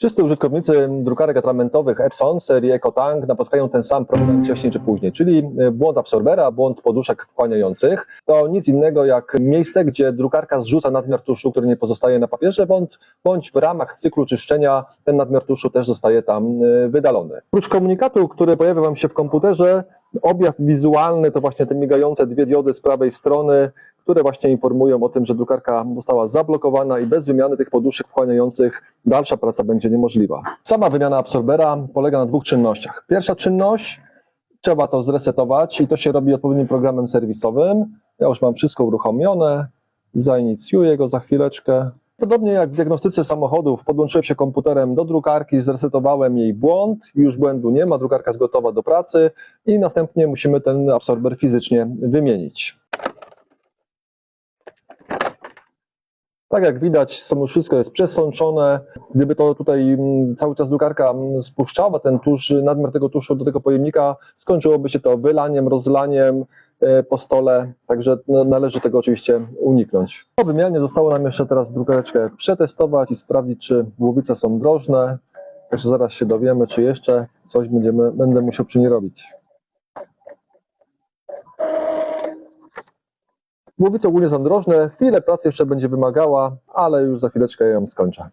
Wszyscy użytkownicy drukarek atramentowych Epson serii EcoTank napotkają ten sam problem wcześniej czy później, czyli e, błąd absorbera, błąd poduszek wchłaniających. To nic innego jak miejsce, gdzie drukarka zrzuca nadmiar tuszu, który nie pozostaje na papierze, bądź, bądź w ramach cyklu czyszczenia ten nadmiar tuszu też zostaje tam e, wydalony. Oprócz komunikatu, który pojawia Wam się w komputerze, objaw wizualny to właśnie te migające dwie diody z prawej strony, które właśnie informują o tym, że drukarka została zablokowana i bez wymiany tych poduszek wchłaniających dalsza praca będzie niemożliwa. Sama wymiana absorbera polega na dwóch czynnościach. Pierwsza czynność, trzeba to zresetować i to się robi odpowiednim programem serwisowym. Ja już mam wszystko uruchomione, zainicjuję go za chwileczkę. Podobnie jak w diagnostyce samochodów, podłączyłem się komputerem do drukarki, zresetowałem jej błąd, już błędu nie ma, drukarka jest gotowa do pracy i następnie musimy ten absorber fizycznie wymienić. Tak jak widać, już wszystko jest przesączone. Gdyby to tutaj mm, cały czas drukarka mm, spuszczała ten tusz, nadmiar tego tuszu do tego pojemnika, skończyłoby się to wylaniem, rozlaniem e, po stole, także no, należy tego oczywiście uniknąć. Po wymianie zostało nam jeszcze teraz drukareczkę przetestować i sprawdzić, czy głowice są drożne. Także zaraz się dowiemy, czy jeszcze coś będziemy, będę musiał przy niej robić. Głowice ogólnie są drożne, chwilę pracy jeszcze będzie wymagała, ale już za chwileczkę ją skończę.